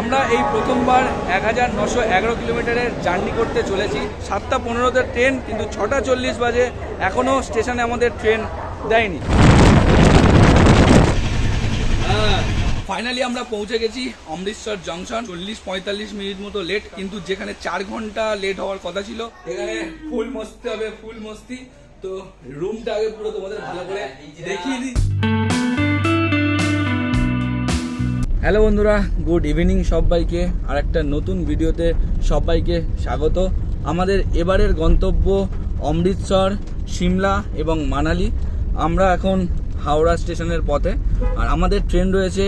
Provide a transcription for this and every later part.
আমরা এই প্রথমবার এক হাজার নশো এগারো কিলোমিটারের জার্নি করতে চলেছি। সাতটা পনেরোতে ট্রেন, কিন্তু ছটা চল্লিশ বাজে। এখনও স্টেশনে আমাদের ট্রেন দেয়নি। ফাইনালি আমরা পৌঁছে গেছি অমৃতসর জংশন চল্লিশ পঁয়তাল্লিশ মিনিট মতো লেট কিন্তু যেখানে চার ঘণ্টা লেট হওয়ার কথা ছিল, এখানে ফুল মস্তি হবে ফুল মস্তি। তো রুমটা আগে পুরো তোমাদের ভালো করে দেখিয়ে দিই। হ্যালো বন্ধুরা, গুড ইভিনিং সবাইকে। আর একটা নতুন ভিডিওতে সবাইকে স্বাগত। আমাদের এবারের গন্তব্য অমৃতসর, সিমলা এবং মানালি। আমরা এখন হাওড়া স্টেশনের পথে। আর আমাদের ট্রেন রয়েছে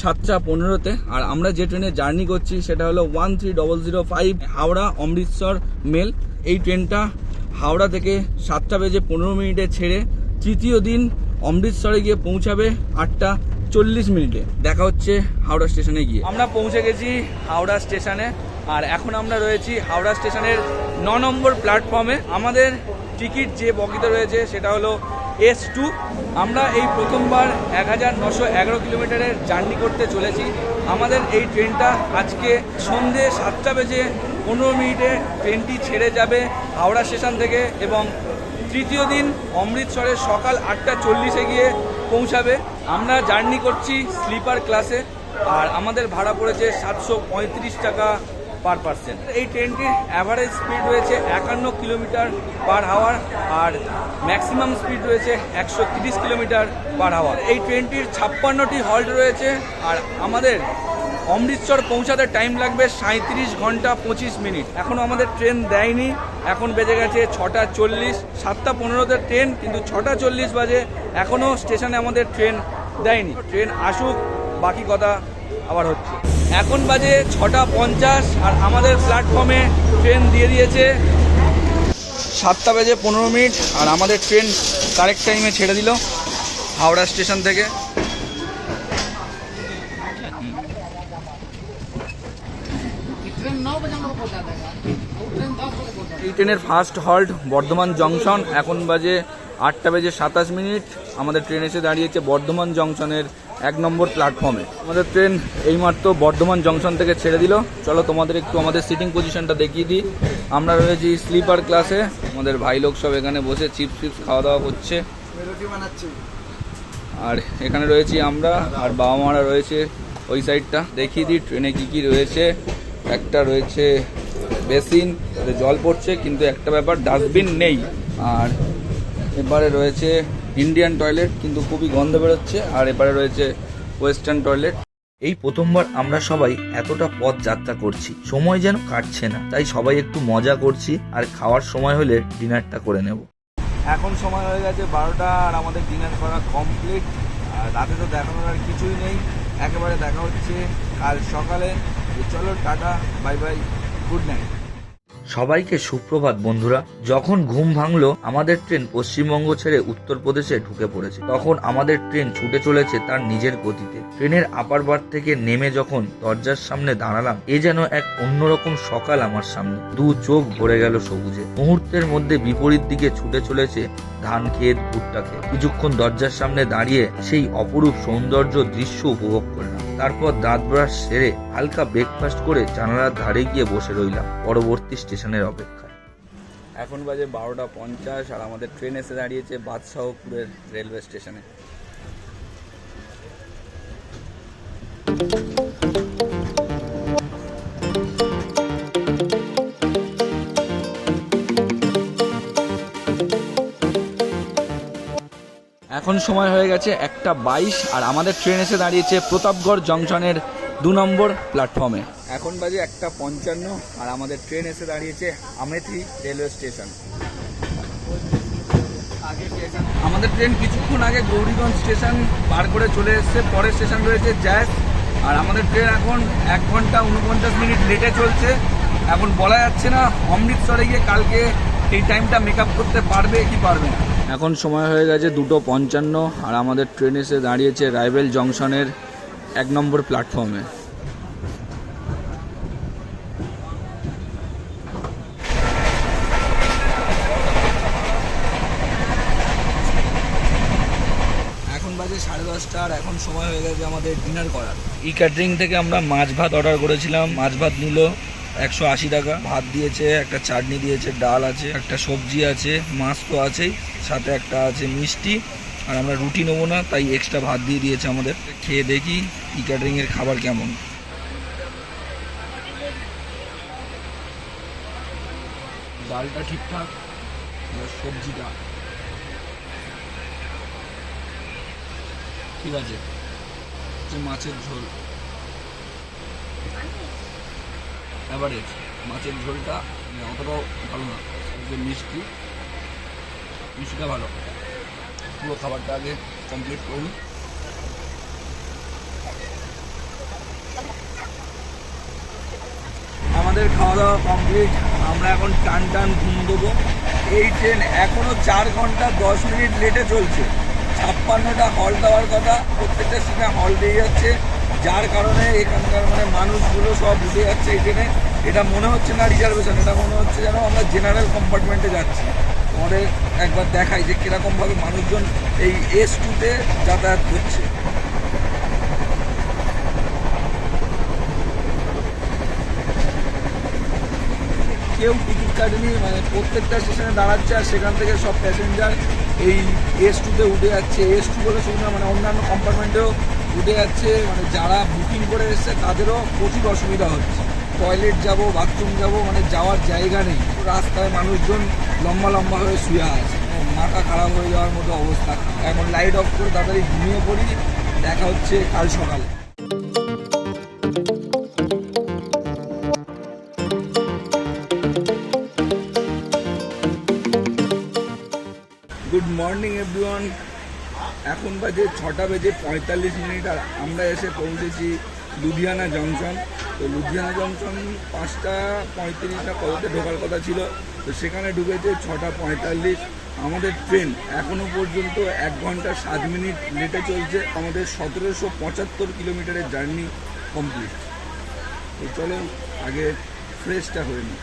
সাতটা পনেরোতে। আর আমরা যে ট্রেনে জার্নি করছি সেটা হলো one three double zero five Howrah Amritsar mail. এই ট্রেনটা হাওড়া থেকে সাতটা বেজে পনেরো মিনিটে ছেড়ে তৃতীয় দিন অমৃতসরে গিয়ে পৌঁছাবে আটটা চল্লিশ মিনিটে। দেখা হচ্ছে হাওড়া স্টেশনে গিয়ে। আমরা পৌঁছে গেছি হাওড়া স্টেশনে আর এখন আমরা রয়েছি হাওড়া স্টেশনের ন নম্বর প্ল্যাটফর্মে। আমাদের টিকিট যে বগিতে রয়েছে সেটা হলো এস টু আমরা এই প্রথমবার এক হাজার নশো এগারো কিলোমিটারের জার্নি করতে চলেছি। আমাদের এই ট্রেনটা আজকে সন্ধে সাতটা বেজে পনেরো মিনিটে ট্রেনটি ছেড়ে যাবে হাওড়া স্টেশন থেকে এবং তৃতীয় দিন অমৃতসরে সকাল আটটা চল্লিশে গিয়ে পৌঁছাবে। আমরা জার্নি করছি স্লিপার ক্লাসে আর আমাদের ভাড়া পড়েছে সাতশো পঁয়ত্রিশ টাকা পার পার্সেন্ট এই ট্রেনটির অ্যাভারেজ স্পিড রয়েছে একান্ন কিলোমিটার পার হাওয়ার আর ম্যাক্সিমাম স্পিড রয়েছে একশো কিলোমিটার পার হাওয়ার এই ট্রেনটির ছাপ্পান্নটি হল্ট রয়েছে, আর আমাদের অমৃতসর পৌঁছাতে টাইম লাগবে সাঁত্রিশ ঘণ্টা পঁচিশ মিনিট এখনও আমাদের ট্রেন দেয়নি। এখন বেজে গেছে ছটা চল্লিশ। সাতটা পনেরোতে ট্রেন কিন্তু ছটা চল্লিশ বাজে। এখনও স্টেশনে আমাদের ট্রেন দেয়নি। ট্রেন আসুক, বাকি কথা আবার হচ্ছে। এখন বাজে ছটা পঞ্চাশ, আর আমাদের প্ল্যাটফর্মে ট্রেন দিয়ে দিয়েছে। সাতটা বেজে পনেরো মিনিট আর আমাদের ট্রেন কারেক্ট টাইমে ছেড়ে দিল। হাওড়া স্টেশন থেকে। ট্রেনের ফার্স্ট হল্ট, বর্ধমান জংশন। এখন বাজে আটটা বেজে সাতাশ মিনিট। আমাদের ট্রেন এসে দাঁড়িয়েছে বর্ধমান জংশনের এক নম্বর প্ল্যাটফর্মে। আমাদের ট্রেন এইমাত্র বর্ধমান জংশন থেকে ছেড়ে দিল। চলো তোমাদের একটু আমাদের সিটিং পজিশনটা দেখিয়ে দিই। আমরা রয়েছি স্লিপার ক্লাসে। আমাদের ভাই লোক সব এখানে বসে চিপস চিপস খাওয়া দাওয়া করছে। আর এখানে রয়েছি আমরা, আর বাবা মারা রয়েছে ওই সাইডটা। দেখিয়ে দিই ট্রেনে কি কি রয়েছে। একটা রয়েছে বেসিন জল পড়ছে, কিন্তু একটা ব্যাপার, ডাস্টবিন নেই। আর এবারে রয়েছে ইন্ডিয়ান টয়লেট কিন্তু খুবই গন্ধ বেরোচ্ছে, আর এবারে রয়েছে ওয়েস্টার্ন টয়লেট এই প্রথমবার আমরা সবাই এতটা পথ যাত্রা করছি, সময় যেন কাটছে না। তাই সবাই একটু মজা করছি, আর খাওয়ার সময় হলে ডিনারটা করে নেব। এখন সময় হয়ে গেছে বারোটা, আর আমাদের ডিনার করা কমপ্লিট। আর রাতে তো দেখানোর আর কিছুই নেই। একেবারে দেখা হচ্ছে কাল সকালে। চলো, tata, bye bye, good night. সবাইকে সুপ্রভাত, বন্ধুরা। যখন ঘুম ভাঙলো, আমাদের ট্রেন পশ্চিমবঙ্গ ছেড়ে উত্তরপ্রদেশে ঢুকে পড়েছে। তখন আমাদের ট্রেন ছুটে চলেছে তার নিজের গতিতে। ট্রেনের আপার বার থেকে নেমে যখন দরজার সামনে দাঁড়ালাম, এ যেন এক অন্যরকম সকাল আমার সামনে। দু চোখ ভরে গেল সবুজে। মুহূর্তের মধ্যে বিপরীত দিকে ছুটে চলেছে ধান ক্ষেত, ভুট্টা ক্ষেত। কিছুক্ষণ দরজার সামনে দাঁড়িয়ে সেই অপরূপ সৌন্দর্য দৃশ্য উপভোগ করলাম। তারপর দাঁত ব্রাশ সেরে হালকা ব্রেকফাস্ট করে জানালার ধারে গিয়ে বসে রইলাম পরবর্তী স্টেশনের অপেক্ষায়। এখন বাজে বারোটা পঞ্চাশ আর আমাদের ট্রেন এসে দাঁড়িয়েছে বাদশাহপুরের রেলওয়ে স্টেশনে। এখন সময় হয়ে গেছে একটা বাইশ, আর আমাদের ট্রেন এসে দাঁড়িয়েছে প্রতাপগড় জংশনের দু নম্বর প্ল্যাটফর্মে এখন বাজে একটা পঞ্চান্ন, আর আমাদের ট্রেন এসে দাঁড়িয়েছে আমেথি রেলওয়ে স্টেশন আমাদের ট্রেন কিছুক্ষণ আগে গৌরীগঞ্জ স্টেশন পার করে চলে এসেছে, পরের স্টেশন রয়েছে জ্যাস। আর আমাদের ট্রেন এখন এক ঘণ্টা উনপঞ্চাশ মিনিট লেটে চলছে। এখন বলা যাচ্ছে না, অমৃতসরে গিয়ে কালকে এই টাইমটা মেক করতে পারবে কি পারবে না। এখন সময় হয়ে গেছে দুটো পঞ্চান্ন আর আমাদের ট্রেন এসে দাঁড়িয়েছে রাইবেল জংশনের এক নম্বর প্ল্যাটফর্মে। সাড়ে দশটা আর এখন সময় হয়ে গেছে আমাদের ডিনার করার। ই ক্যাটারিং থেকে আমরা মাছ ভাত অর্ডার করেছিলাম, মাছ ভাত নিল। একশো আশি টাকা। ভাত দিয়েছে, একটা চাটনি দিয়েছে, ডাল আছে, একটা সবজি আছে, মাছ তো আছেই, সাথে একটা আছে মিষ্টি। আর আমরা রুটি নেব না, তাই এক্সট্রা ভাত দিয়ে দিয়েছে আমাদের। খেয়ে দেখি ই ক্যাটারিংয়ের খাবার কেমন। ডালটা ঠিকঠাক সবজিটা। ঠিক আছে মাছের ঝোল। এবারে মাছের ঝোলটা মানে অতটাও ভালো না। যে মিষ্টি, মিষ্টিটা ভালো। পুরো খাবারটা আগে কমপ্লিট করুন। আমাদের খাওয়া দাওয়া কমপ্লিট আমরা এখন টান টান ঘুম দেবো। এই ট্রেন এখনও চার ঘণ্টা দশ মিনিট লেটে চলছে। ছাপ্পান্নটা হল দেওয়ার কথা, প্রত্যেকটা সিনে হল দিয়ে যাচ্ছে। যার কারণে এখানকার মানে মানুষগুলো সব উঠে যাচ্ছে ট্রেনে এটা মনে হচ্ছে না রিজার্ভেশন এটা মনে হচ্ছে যেন আমরা জেনারেল কম্পার্টমেন্টে যাচ্ছি। তোমাদের একবার দেখাই যে কীরকমভাবে মানুষজন এই এস টুতে যাতায়াত করছে। কেউ টিকিট কাটেনি মানে প্রত্যেকটা স্টেশনে দাঁড়াচ্ছে আর সেখান থেকে সব প্যাসেঞ্জার এই এস টুতে উঠে যাচ্ছে। এস টু বলে শুধু না মানে অন্যান্য কম্পার্টমেন্টেও উঠে যাচ্ছে। মানে যারা বুকিং করে এসছে, তাদেরও প্রচুর অসুবিধা হচ্ছে। টয়লেট যাব বাথরুম যাব মানে যাওয়ার জায়গা নেই। রাস্তায় মানুষজন লম্বা লম্বা হয়ে শুয়ে আছে। মানে মাথা খারাপ হয়ে যাওয়ার মতো অবস্থা। এখন লাইট অফ করে তাড়াতাড়ি ঘুমিয়ে পড়ি। দেখা হচ্ছে কাল সকালে। মর্নিং এভরিওয়ান এখন বাজে ছটা বেজে পঁয়তাল্লিশ মিনিট আর আমরা এসে পৌঁছেছি লুধিয়ানা জংশন। তো লুধিয়ানা জংশন পাঁচটা পঁয়ত্রিশ না কততে ঢোকার কথা ছিল, তো সেখানে ঢুকেছে ছটা পঁয়তাল্লিশ। আমাদের ট্রেন এখনও পর্যন্ত এক ঘণ্টা সাত মিনিট লেটে চলছে। আমাদের সতেরোশো পঁচাত্তর কিলোমিটারের জার্নি কমপ্লিট। তো চলো আগে ফ্রেশটা হয়ে নিই।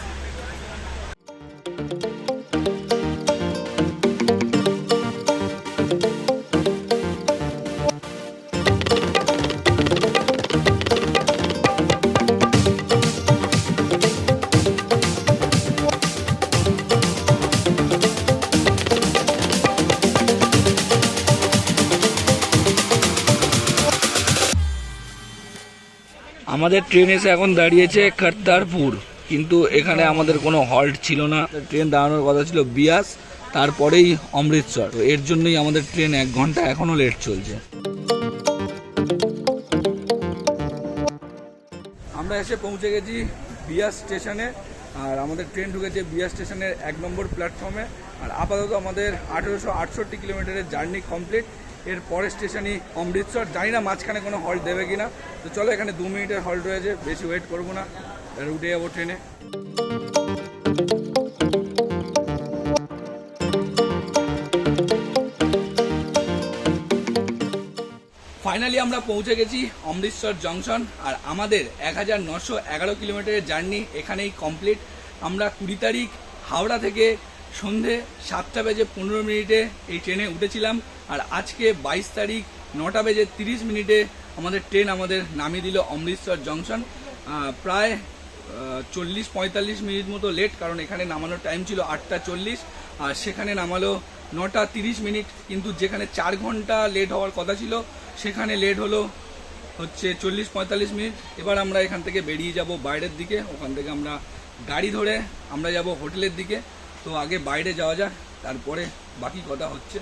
আমাদের ট্রেন এসে এখন দাঁড়িয়েছে কর্তারপুর কিন্তু এখানে আমাদের কোনো হল্ট ছিল না। ট্রেন দাঁড়ানোর কথা ছিল বিয়াস, তারপরেই অমৃতসর। এর জন্যই আমাদের ট্রেন এক ঘণ্টা এখনও লেট চলছে। আমরা এসে পৌঁছে গেছি বিয়াস স্টেশনে। আর আমাদের ট্রেন ঢুকেছে বিয়াস স্টেশনের এক নম্বর প্ল্যাটফর্মে আর আপাতত আমাদের আঠেরোশো আটষট্টি কিলোমিটারের জার্নি কমপ্লিট এর পরের স্টেশনই অমৃতসর। জানি না মাঝখানে কোনো হল্ট দেবে কিনা। তো চলো এখানে দু মিনিটের হল্ট রয়েছে। বেশি ওয়েট করব না। উঠে যাব ট্রেনে ফাইনালি আমরা পৌঁছে গেছি অমৃতসর জংশন আর আমাদের এক হাজার নশো এগারো কিলোমিটারের জার্নি এখানেই কমপ্লিট আমরা কুড়ি তারিখ হাওড়া থেকে সন্ধে সাতটা বেজে পনেরো মিনিটে এই ট্রেনে উঠেছিলাম আর আজকে বাইশ তারিখ নটা বেজে তিরিশ মিনিটে আমাদের ট্রেন আমাদের নামিয়ে দিল অমৃতসর জংশন। প্রায় চল্লিশ পঁয়তাল্লিশ মিনিট মতো লেট কারণ এখানে নামানোর টাইম ছিল আটটা চল্লিশ আর সেখানে নামালো নটা তিরিশ মিনিট কিন্তু যেখানে চার ঘণ্টা লেট হওয়ার কথা ছিল সেখানে লেট হলো হচ্ছে চল্লিশ পঁয়তাল্লিশ মিনিট। এবার আমরা এখান থেকে বেরিয়ে যাব বাইরের দিকে, ওখান থেকে আমরা গাড়ি ধরে আমরা যাব হোটেলের দিকে। তো আগে বাইরে যাওয়া যাক, তারপরে বাকি কথা হচ্ছে।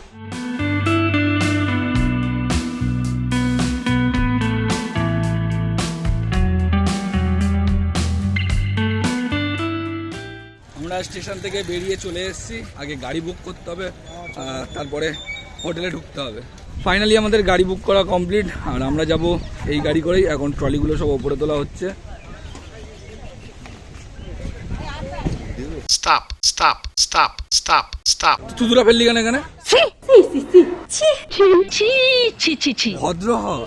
আমরা স্টেশন থেকে বেরিয়ে চলে এসেছি। আগে গাড়ি বুক করতে হবে তারপরে হোটেলে ঢুকতে হবে। ফাইনালি আমাদের গাড়ি বুক করা কমপ্লিট আর আমরা যাব এই গাড়ি করেই। এখন ট্রলিগুলো সব ওপরে তোলা হচ্ছে। Stop stop stop stop stop তুই দুরা ফেললি কেন এখানে? ভদ্র হ।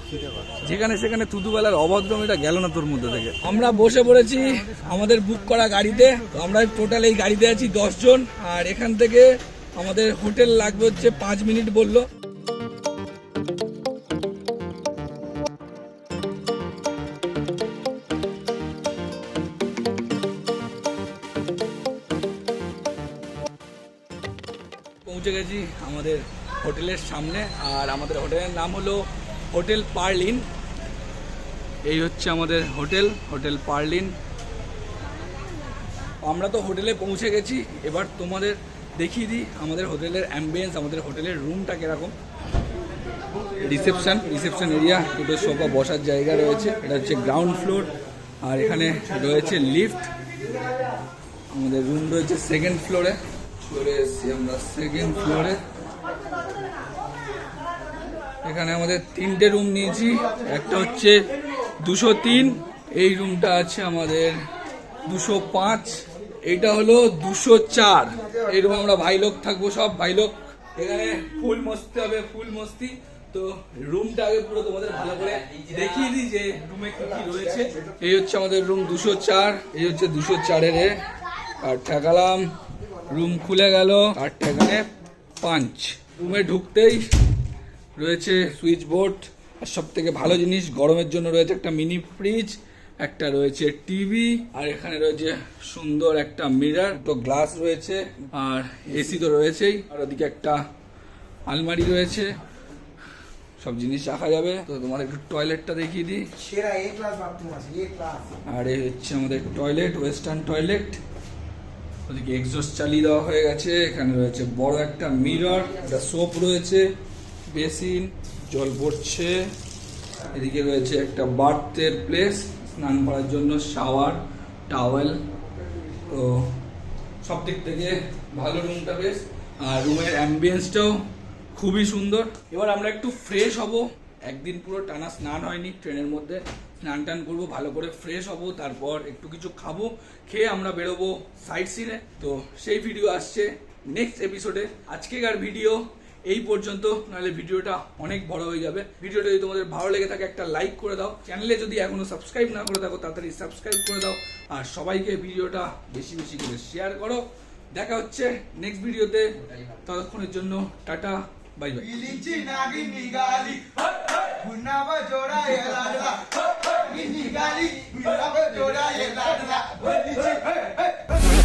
যেখানে সেখানে তুতুবেলার অভদ্রমিটা গেল না তোর মধ্যে থেকে। আমরা বসে পড়েছি আমাদের বুক করা গাড়িতে। আমরা টোটাল এই গাড়িতে আছি দশজন। আর এখান থেকে আমাদের হোটেল লাগবে হচ্ছে পাঁচ মিনিট বলল। পৌঁছে গেছি আমাদের হোটেলের সামনে, আর আমাদের হোটেলের নাম হলো হোটেল পার্লিন। এই হচ্ছে আমাদের হোটেল হোটেল পার্লিন। আমরা তো হোটেলে পৌঁছে গেছি, এবার তোমাদের দেখিয়ে দিই আমাদের হোটেলের অ্যাম্বিয়েন্স আমাদের হোটেলের রুমটা কীরকম। রিসেপশন রিসেপশন এরিয়া দুটো সোফা বসার জায়গা রয়েছে, এটা হচ্ছে গ্রাউন্ড ফ্লোর আর এখানে রয়েছে লিফট আমাদের রুম রয়েছে সেকেন্ড ফ্লোরে চলে এসেছি আমরা সেকেন্ড ফ্লোরে এখানে আমাদের তিনটে রুম নিয়েছি, একটা হচ্ছে দুশো তিন, এই রুমটা আছে আমাদের দুশো পাঁচ, এইটা হলো দুশো চার। এই রুমে আমরা ভাই লোক থাকব সব ভাই লোক এখানে ফুল মস্তি হবে, ফুল মস্তি। তো রুমটা আগে পুরো তোমাদের ভালো করে দেখিয়ে দিই যে রুমে কি কি রয়েছে। এই হচ্ছে আমাদের রুম দুশো চার, এই হচ্ছে দুশো চারের। আর ঠেকালাম। রুম খুলে গেল। আর ঠেকানে পাঞ্চ রুমে ঢুকতেই রয়েছে সুইচ বোর্ড আর সব থেকে ভালো জিনিস গরমের জন্য রয়েছে একটা মিনি ফ্রিজ একটা রয়েছে টিভি আর এখানে রয়েছে সুন্দর একটা মিরার তো গ্লাস রয়েছে আর এসি তো রয়েছেই আর ওদিকে একটা আলমারি রয়েছে। সব জিনিস রাখা যাবে। তো তোমার একটু টয়লেটটা দেখিয়ে দিই। সেরা এ ক্লাস বাথরুম আছে এ ক্লাস আর এই হচ্ছে আমাদের টয়লেট ওয়েস্টার্ন টয়লেট ওদিকে এক্সস্ট চালিয়ে দেওয়া হয়ে গেছে। এখানে রয়েছে বড় একটা মিরর একটা সোপ রয়েছে বেসিন জল পড়ছে এদিকে রয়েছে একটা বার্থের প্লেস স্নান করার জন্য শাওয়ার টাওয়েল তো সব দিক থেকে ভালো রুমটা বেশ। আর রুমের অ্যাম্বিয়েন্সটাও খুবই সুন্দর। এবার আমরা একটু ফ্রেশ হব। একদিন পুরো টানা স্নান হয়নি, ট্রেনের মধ্যে স্নান টান করব, ভালো করে ফ্রেশ হব, তারপর একটু কিছু খাব, খেয়ে আমরা বেরোবো সাইড সিনে তো সেই ভিডিও আসছে নেক্সট এপিসোডে আজকেকার ভিডিও এই পর্যন্ত, নাহলে ভিডিওটা অনেক বড় হয়ে যাবে। ভিডিওটা যদি তোমাদের ভালো লেগে থাকে, একটা লাইক করে দাও। চ্যানেলে যদি এখনও সাবস্ক্রাইব না করে থাকো, তাড়াতাড়ি সাবস্ক্রাইব করে দাও। আর সবাইকে ভিডিওটা বেশি বেশি করে শেয়ার করো। দেখা হচ্ছে নেক্সট ভিডিওতে ততক্ষণের জন্য টাটা। बाय बाय इलिची नागी निगाली। गुन्हा बजोडा ये लाडला। मी निगाली गुन्हा बजोडा ये लाडला। इलिची